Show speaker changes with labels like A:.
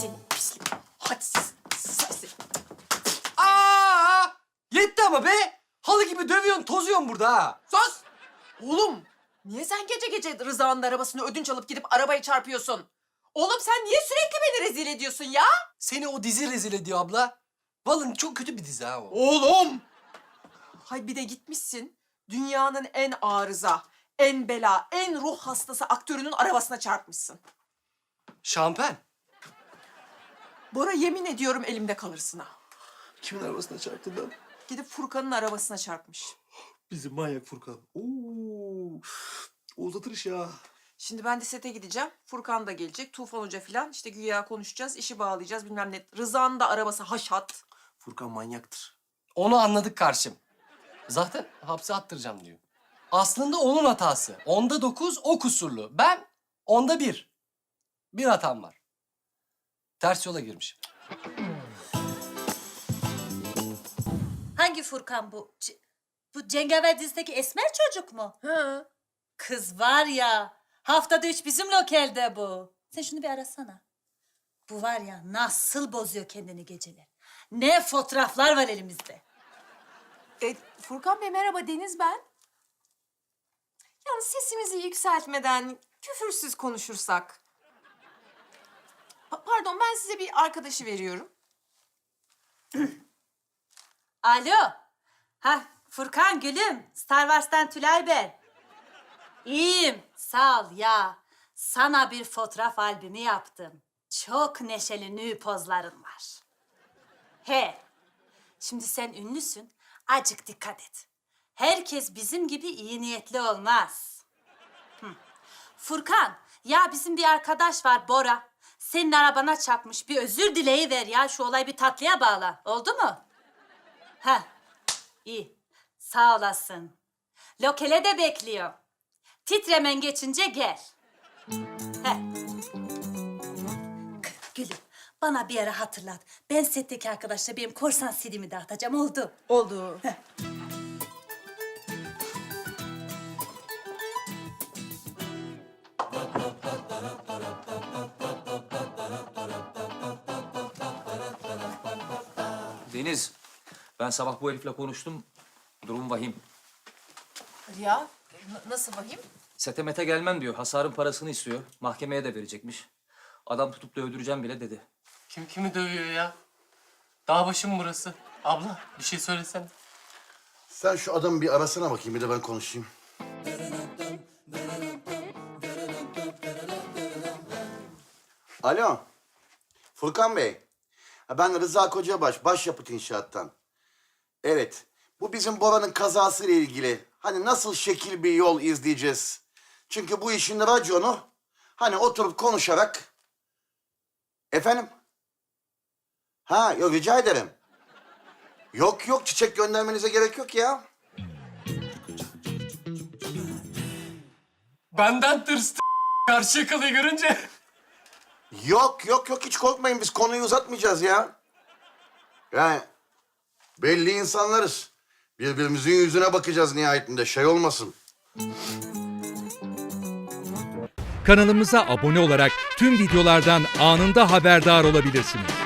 A: Seni pislik. Hadsiz.
B: Aa! Yetti ama be. Halı gibi dövüyorsun, tozuyorsun burada ha.
A: Sus! Oğlum niye sen gece gece Rıza'nın arabasını ödünç alıp gidip arabaya çarpıyorsun? Oğlum sen niye sürekli beni rezil ediyorsun ya?
B: Seni o dizi rezil ediyor abla. Vallahi çok kötü bir dizi ha o.
A: Oğlum! Hay bir de gitmişsin dünyanın en arıza, en bela, en ruh hastası aktörünün arabasına çarpmışsın.
B: Şampen.
A: Bora yemin ediyorum elimde kalırsın ha.
C: Kimin arabasına çarptın lan?
A: Gidip Furkan'ın arabasına çarpmış.
C: Bizim manyak Furkan. Oo. Uzatır iş ya.
A: Şimdi ben de sete gideceğim. Furkan da gelecek. Tufan Hoca falan. İşte güya konuşacağız. işi bağlayacağız bilmem ne. Rıza'nın da arabası haşat.
C: Furkan manyaktır.
B: Onu anladık karşım. Zaten hapse attıracağım diyor. Aslında onun hatası. Onda dokuz, o kusurlu. Ben onda bir. Bir hatam var. Ters yola girmişim.
D: Hangi Furkan bu? C- bu Cengaver dizideki esmer çocuk mu?
A: Ha.
D: Kız var ya, haftada üç bizim lokelde bu. Sen şunu bir arasana. Bu var ya nasıl bozuyor kendini geceler. Ne fotoğraflar var elimizde.
A: E, Furkan Bey merhaba Deniz ben. Yalnız sesimizi yükseltmeden küfürsüz konuşursak. Pa- pardon ben size bir arkadaşı veriyorum.
D: Alo. Ha Furkan gülüm. Star Wars'tan Tülay ben. İyiyim. Sağ ol ya. Sana bir fotoğraf albümü yaptım. Çok neşeli nü pozların var. He. Şimdi sen ünlüsün. Acık dikkat et. Herkes bizim gibi iyi niyetli olmaz. Hı. Furkan, ya bizim bir arkadaş var Bora. Senin arabana çarpmış. Bir özür dileği ver ya. Şu olay bir tatlıya bağla. Oldu mu? Ha, iyi. Sağ olasın. Lokele de bekliyor. Titremen geçince gel. He. Gülüm, bana bir ara hatırlat. Ben setteki arkadaşla benim korsan silimi dağıtacağım. Oldu.
A: Oldu.
E: Deniz, ben sabah bu herifle konuştum. Durum vahim.
A: Ya nasıl bakayım?
E: Setemete gelmem diyor. Hasarın parasını istiyor. Mahkemeye de verecekmiş. Adam tutup dövdüreceğim bile dedi.
F: Kim kimi dövüyor ya? Dağ başı mı burası? Abla bir şey söylesene.
G: Sen şu adamı bir arasana bakayım bir de ben konuşayım. Alo. Furkan Bey. Ben Rıza Kocabaş, Başyapıt İnşaat'tan. Evet. Bu bizim Bora'nın kazasıyla ilgili. Hani nasıl şekil bir yol izleyeceğiz? Çünkü bu işin raconu hani oturup konuşarak... Efendim? Ha, yok rica ederim. Yok yok çiçek göndermenize gerek yok ya.
F: Benden tırstı karşı yakalayı görünce.
G: Yok yok yok hiç korkmayın biz konuyu uzatmayacağız ya. Yani belli insanlarız. Birbirimizin yüzüne bakacağız nihayetinde şey olmasın.
H: Kanalımıza abone olarak tüm videolardan anında haberdar olabilirsiniz.